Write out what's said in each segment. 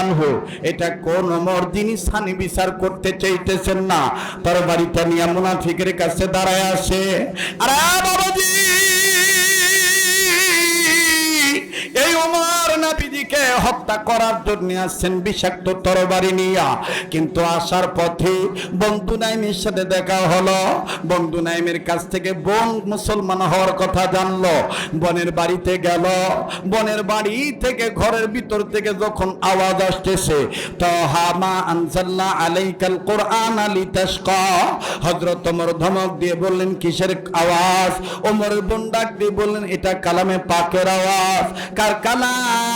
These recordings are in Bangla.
আনহু, এটা কোন ওমর যিনি সানি বিচার করতে চাইতেছেন না? তার বাড়িটা নিয়ে মুনাফিকের কাছে দাঁড়ায় আসে আরে বাবাজি! এই ওমর! নাবিজিকে হত্যা করার জন্য আসছেন বিষাক্ত তরবারি নিয়া। কিন্তু আসার পথে বন্ধু নাইমের সাথে দেখা হলো। বন্ধু নাইমের কাছ থেকে মুসলমান হওয়ার কথা জানলো। বনের বাড়িতে গেল। বনের বাড়ি থেকে ঘরের ভিতর থেকে যখন আওয়াজ আসতেছে তো হামা আলাইকাল কোরআন আলী তাসকা হজরত ওমর ধমক দিয়ে বললেন, কিসের আওয়াজ? ওমরের বোন ডাক দিয়ে বললেন, এটা কালামে পাকের আওয়াজ। কার কালাম?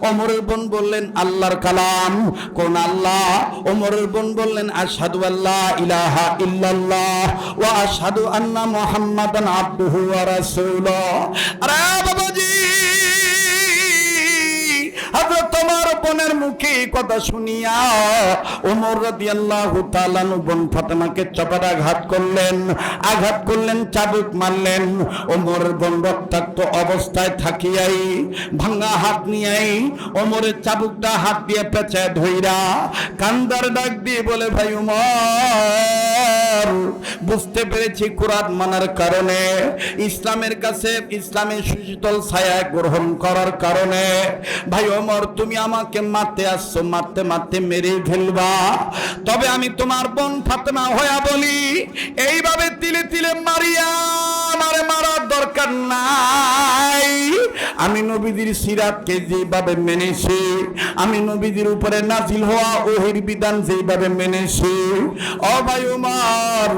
ওমরের বোন বললেন, আল্লাহর কালাম। কোন আল্লাহ? অমরের বোন বললেন আসাদু আল্লাহ ইলাহা ইল্লাল্লাহ ও আসাদু আন্না মোহাম্মদ আব্দুহু আরে বাবাজি! তোমার বোনের মুখে কথা শুনিয়া ওমর রাদিয়াল্লাহু তাআলা বোন ফাতেমাকে চপার আঘাত করলেন আঘাত করলেন, চাবুক মারলেন। ওমর বোন রক্তাক্ত অবস্থায় থাকিয়াই, ভাঙা হাত নিয়াই ওমরের চাবুকটা হাত দিয়ে পেঁচায় ধইরা কান্দার ডাক দিয়ে বলে, ভাই উমর বুঝতে পেরেছি কোরআন মানার কারণে, ইসলামের কাছে ইসলামের সুশীতল ছায়া গ্রহণ করার কারণে। ভাই ওমর, তুমি আমাকে মারতে আসছো, মারতে মারতে মেরে ফেলবা। তবে আমি তোমার বোন ফাতেমা হইয়া বলি, এইভাবে তিলে তিলে মারিয়া আমারে মারার দরকার নাই। আমি নবীজির সিরাতকে যেভাবে মেনেছি, আমি নবীজির উপরে নাজিল হওয়া ওহির বিধান যেভাবে মেনেছি, ও ভাই উমার,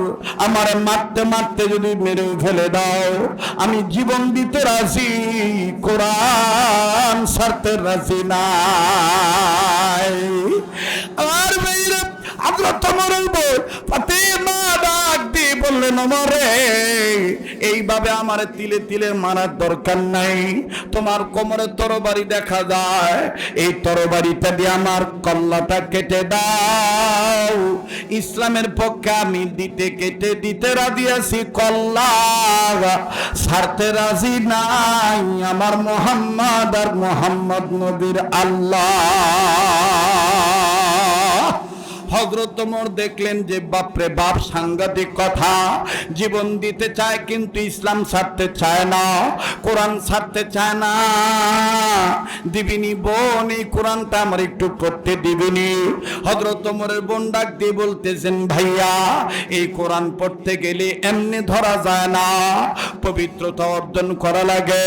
আমারে মারতে মারতে যদি মেরে ফেলে দাও, আমি জীবন দিতে রাজি, কোরআন সারতে রাজি নাই আর ভাইরা আমরা তোমার ফাতেমা বললেন, ওমরে, এইভাবে আমার তিলে তিলে মারার দরকার নাই। তোমার কোমরে তরবারি দেখা যায়। এই তরবারিটা দিয়ে আমার কল্লাটা কেটে দাও। ইসলামের পক্ষে আমি দিতে কেটে দিতে রাজি আছি, কল্লা। ছাড়তে রাজি নাই আমার মোহাম্মদ আর মোহাম্মদ নবীর আল্লাহ। হজরত ওমর দেখলেন যে বাপরে বাপ, সাংঘাতিক কথা। জীবন দিতে চায় কিন্তু ইসলাম ছাড়তে চায় না, কোরআন ছাড়তে চায় না। দিবিনি বোন, এই কোরআনটা আমার একটু পড়তে দিবিনি। হজরত ওমরের বোন ডাক দিয়ে বলতেছেন, ভাইয়া, এই কোরআন পড়তে গেলে এমনি ধরা যায় না। পবিত্রতা অর্জন করা লাগে।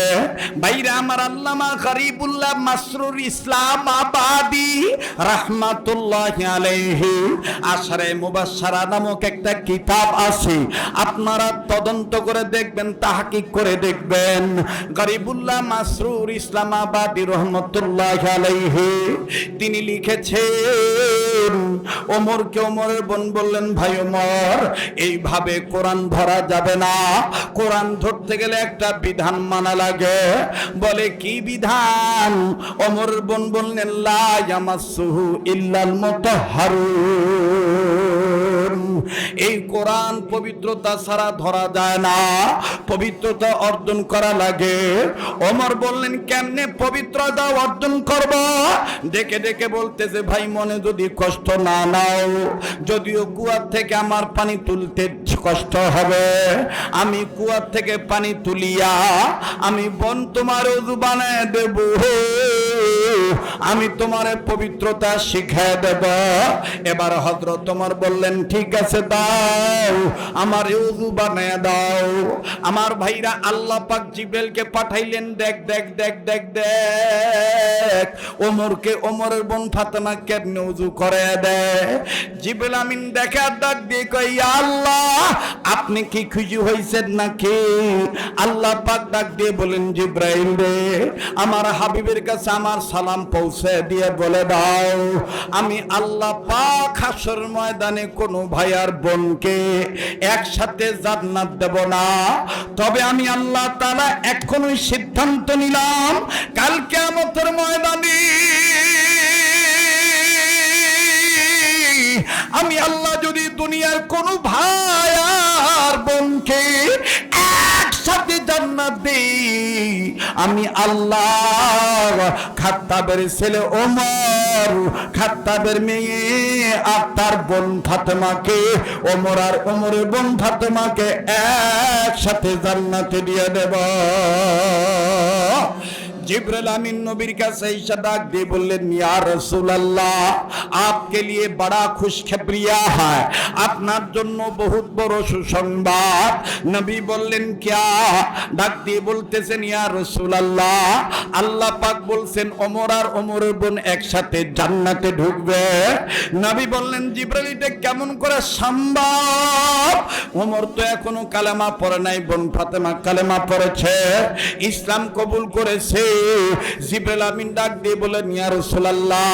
ভাইরা, আমার আল্লামা গরিবুল্লাহ মাসরুর ইসলাম আবাদি রাহমাতুল্লাহ আলাইহি আশারে মুবাসারা নামক একটা কিতাব আছে। আপনারা তদন্ত করে দেখবেন, তাহাকিক করে দেখবেন। গরিবুল্লাহ মাসরুর ইসলামাবাদী রহমতুল্লাহ আলাইহি, তিনি লিখেছেন ওমরকে ওমরের বোন বললেন, ভাই ওমর, এইভাবে কোরআন ধরা যাবে না। কোরআন ধরতে গেলে একটা বিধান মানা লাগে। বলে, কি বিধান? ওমর বোন বললেন, লা ইয়ামাসসুহু ইল্লাল মুতাহহারুন এই কোরআন পবিত্রতা ছাড়া ধরা যায় না। পবিত্রতা অর্জন করা লাগে। ওমর বললেন, কেমনে পবিত্রতা অর্জন করব? দেখে ডেকে বলতেছে, ভাই, মনে যদি কষ্ট না নাও, যদিও কুয়ার থেকে আমার পানি তুলতে কষ্ট হবে, আমি কুয়ার থেকে পানি তুলিয়া আমি বন তোমার বানায় দেব। আমি তোমার পবিত্রতা শিখায় দেব। এবার হজরত তোমার বললেন, ঠিক আছে, দাও, আমার উজু বানায় দাও। আমার ভাইরা আল্লাহ পাক জিবেলকে পাঠাইলেন, দেখ দেখ দেখ দেখ দেখ, ওমরকে, ওমরের বোন ফাতেমা কেমনে উজু করে দেয়? জিবেল আমিন দেখে আর ডাক দিয়ে কই "ইয়া আল্লাহ, আপনি কি খুশি হয়েছেন নাকি? আল্লাহ পাক ডাক দিয়ে বলেন, জিব্রাইল রে, আমার হাবিবের কাছে আমার সালাম পৌঁছে দিয়ে বলে দাও, আমি আল্লাহ পাক হাসর ময়দানে কোনো ভাই আর বোনকে একসাথে জান্নাত দেব না। তবে আমি আল্লাহ তাআলা এখনই সিদ্ধান্ত নিলাম কালকে আমতের ময়দানে আমি আল্লাহ যদি দুনিয়ার কোনো ভাই আর বোনকে আমি আল্লাহ খাত্তাবের ছেলে ওমর, খাত্তাবের মেয়ে আর তার বোন ফাতেমাকে, ওমর আর ওমরের বোন ফাতেমাকে একসাথে জান্নাতে দিয়ে দেব। জিব্রাইল আমিন নবীর কাছে ডাক দিয়ে বললেন, ইয়া রাসূলুল্লাহ, আপকে লিয়ে বড়া খুশখবরিয়া আপনার জন্য বহুত বড় সুসংবাদ। নবী বললেন, কিয়া? ডাক দিয়ে বলতেছেন, ইয়া রাসূলুল্লাহ, আল্লাহ পাক বলছেন, ওমর আর ওমরের বোন একসাথে জান্নাতে ঢুকবে। নবী বললেন, জিব্রাইল, এটা কেমন করে সম্ভব? ওমর তো এখনও কালেমা পড়ে নাই, বোন ফাতেমা কালেমা পড়েছে। ইসলাম কবুল করেছে। জিব্রাইল আমিন ডাক দিয়ে বলেন, ইয়া রাসূলুল্লাহ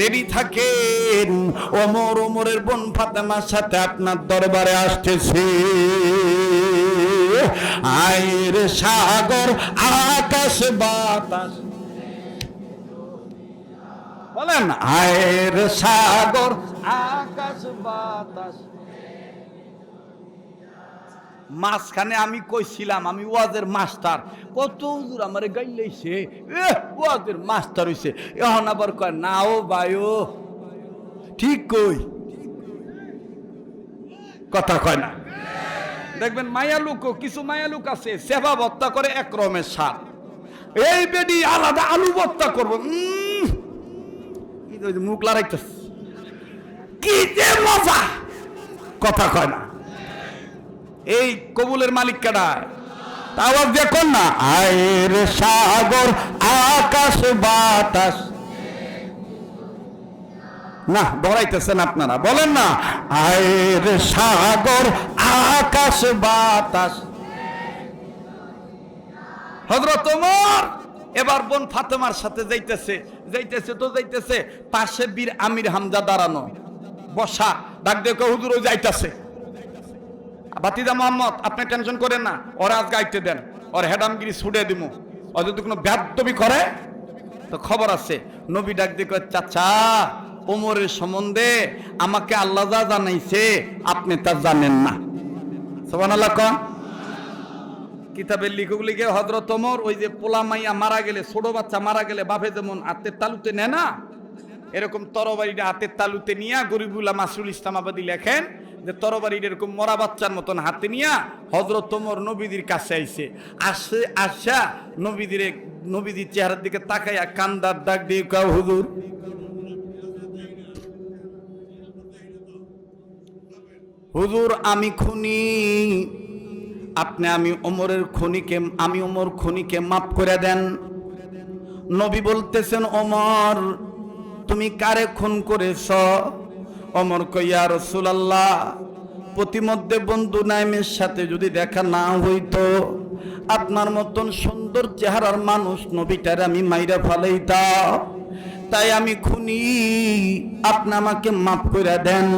রেডি থাকেন? ওমর ওমরের বোন ফাতেমার সাথে আপনার দরবারে আসতেছে। আয়ের সাগর, আকাশ, বাতাস। বলেন আয়ের সাগর, আকাশ, বাতাস। মাঝখানে আমি কইছিলাম, আমি ওয়াজের মাস্টার। কত দূর আমার গাইলেছে এ ওয়াজের মাস্টার হইছে। এখন আবার কয়, না ও বায়ু ঠিক কই? কথা কয় না। দেখবেন মায়া লোক, কিছু মায়া লোক আছে, সেবা ভত্তা করে এক রমের সার। এই বেডি আলাদা আলু ভত্তা করব। মুখ লড়াইতেছে। কি যে মজা! কথা কয় না। এই কবুলের মালিক কেডায় আওয়াজ কর না। আয়ের সাগর, আকাশ, বাতাস। না ধরাইতেছেন আপনারা। বলেন না। আয়ের সাগর, আকাশ, বাতাস। হজরত ওমর, এবার বোন ফাতেমার সাথে যাইতেছে। যাইতেছে তো যাইতেছে। পাশে বীর আমির হামজা দাঁড়ানো। বসা। ডাক দেখে হুজুর ও যাইতেছে। বাতিদা মোহাম্মদ, আপনি টেনশন করেন না, ওরা আজ গাইতে দেন। ওর হেডামগিরি ছুটে দিব ও যদি কোনো ব্যাধবি করে, তো খবর আছে। নবী ডাক দিয়ে চাচা, ওমরের সম্বন্ধে আমাকে আল্লাহ যা জানাইছে, আপনি তা জানেন না। সোবান আল্লাহ কন। কিতাবের লিখক লিখে হজরত ওমর ওই যে পোলা মাইয়া মারা গেলে, ছোট বাচ্চা মারা গেলে বাপে যেমন হাতের তালুতে নেয় না, এরকম তরবারিটা হাতের তালুতে নিয়া গরিবুল্লাহ মাসরুল ইসলামাবাদী লেখেন যে তরবারিটা এরকম মরা বাচ্চার মতন হাতে নিয়া হজরত তোমর নবীদের কাছে আইসে আসে আসা নবীদের নবীদের চেহারার দিকে তাকাইয়া কান্দার ডাক দিয়ে কাউ হুজুর হুজুর, আমি খুনি। আপনি আমি ওমরের খুনিকে আমি ওমর খুনিকে মাফ করে দেন। নবী বলতেছেন, ওমর, তুমি কারে খুন করেছ? অমর কইয়া রসুলাল্লাহ, প্রতিমধ্যে বন্ধু নাইমের সাথে যদি দেখা না হইতো, আপনার মতন সুন্দর চেহারার মানুষ নবীটার আমি মাইরা ফালাইতাম। তাই আমি খুনি, আপনি আমাকে মাফ করে দেন,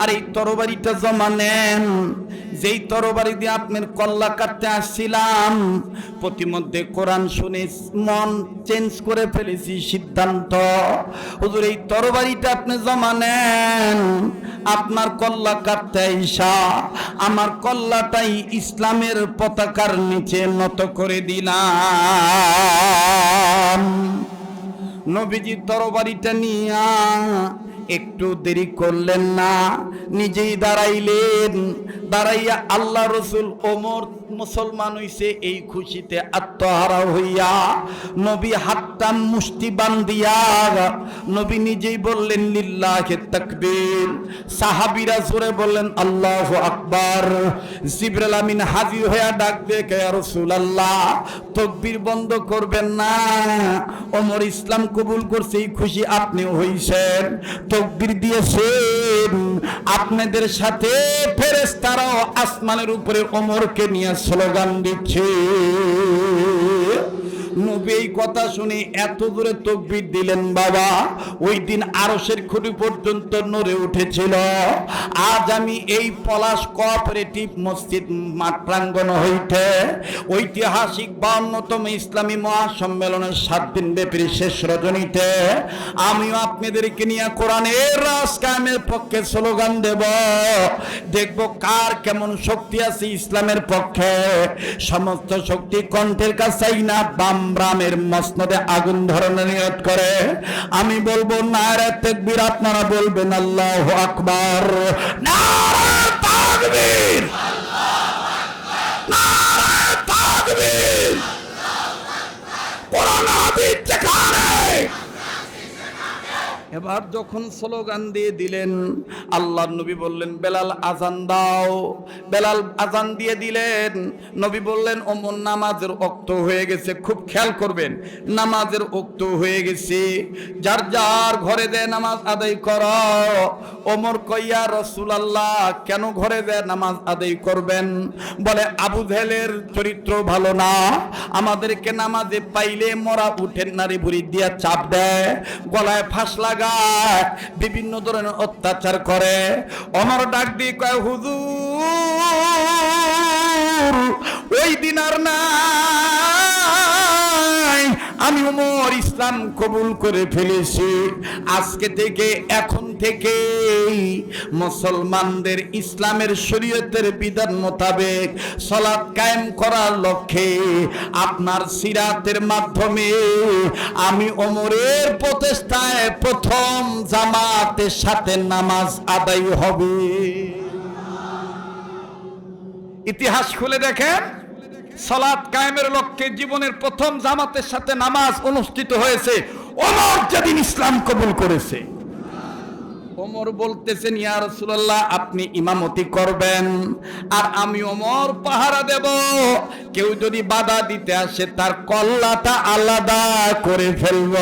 আর এই তরবারিটা জমা নেন। যেই তরবারি দিয়ে আপনার কল্লা কাটতে আসছিলাম, প্রতিমধ্যে কোরআন শুনে মন চেঞ্জ করে ফেলেছি সিদ্ধান্ত। হুজুর, এই তরবারিটা আপনি জমা নেন। আপনার কল্লা কাটতে আইসা, আমার কল্লাটাই ইসলামের পতাকার নিচে নত করে দিলাম। নবীজি তরবারিটা নিয়া একটু দেরি করলেন না, নিজেই দাঁড়াইলেন। দাঁড়াইয়া আল্লাহ রসুল ওমর মুসলমান হইছে, এই খুশিতে আত্মহারা হইয়া নবী হাতটা মুষ্টি বান্ধিয়া, নবী নিজেই বললেন, লিল্লাহে তাকবীর। সাহাবীরা জোরে বললেন, আল্লাহ আকবার। জিবরাল আমিন হাজির হইয়া ডাক দেখে আল্লাহ তকবীর বন্ধ করবেন না। ওমর ইসলাম কবুল করছে, এই খুশি আপনি হইছেন। তকবীর দিয়েছেন। আপনাদের সাথে ফেরেস্তারাও আসমানের উপরে অমরকে নিয়ে স্লোগান দিচ্ছে। নবী এই কথা শুনে এত দূরে তকবির দিলেন বাবা। ওই দিন আরসের খুঁটি পর্যন্ত নড়ে উঠেছিল। আজ আমি এই পলাশ কোঅপারেটিভ মসজিদ মাঠ প্রাঙ্গণ হইতে ঐতিহাসিক বা অন্যতম ইসলামী মহাসম্মেলনের সাত দিন ব্যাপী শেষ রজনীতে আমিও আপনাদেরকে নিয়ে কোরআনের রাজ কায়েমের পক্ষে স্লোগান দেব। দেখব কার কেমন শক্তি আছে ইসলামের পক্ষে। সমস্ত শক্তি কণ্ঠের কাছেই না বামরামের মসনদে আগুন ধরনের নিয়ত করে। আমি বলব, নারা তেক বীর আপনারা বলবেন, আল্লাহ আকবার। তাকবীর! কোরআন হাদিস এবার যখন স্লোগান দিয়ে দিলেন আল্লাহ নবী বললেন, বেলাল আজান দাও। বেলাল আজান দিয়ে দিলেন। নবী বললেন, ওমর, নামাজের অক্ত হয়ে গেছে, খুব খেয়াল করবেন, নামাজের অক্ত হয়ে গেছে। যার যার ঘরে দেয় নামাজ আদায় কর। ওমর কইয়া রসুল আল্লাহ কেন ঘরে দেয় নামাজ আদায় করবেন? বলে, আবু জেহেলের চরিত্র ভালো না। আমাদেরকে নামাজে পাইলে মরা উঠেন নারী ভুড়ি দিয়া চাপ দেয়। গলায় ফাঁস বিভিন্ন ধরনের অত্যাচার করে। অমর ডাক দিয়ে কয় হুজুর ওই দিন আর নাই। আমি উমর ইসলাম কবুল করে ফেলেছি। আজকে থেকে, এখন থেকে মুসলমানদের ইসলামের শরীয়তের বিধান মোতাবেক সলাৎ কায়েম করার লক্ষ্যে আপনার সিরাতের মাধ্যমে আমি ওমরের প্রচেষ্টায় প্রথম জামাতের সাথে নামাজ আদায় হবে। ইতিহাস খুলে দেখেন। সালাত কায়েমের লক্ষ্যে জীবনের প্রথম জামাতের সাথে নামাজ অনুষ্ঠিত হয়েছে। ওমর যেদিন ইসলাম কবুল করেছে। ওমর বলতেছেন, ইয়া রাসূলুল্লাহ, আপনি ইমামতি করবেন আর আমি ওমর পাহারা দেব। কেউ যদি বাধা দিতে আসে, তার কল্লাটা আলাদা করে ফেলব।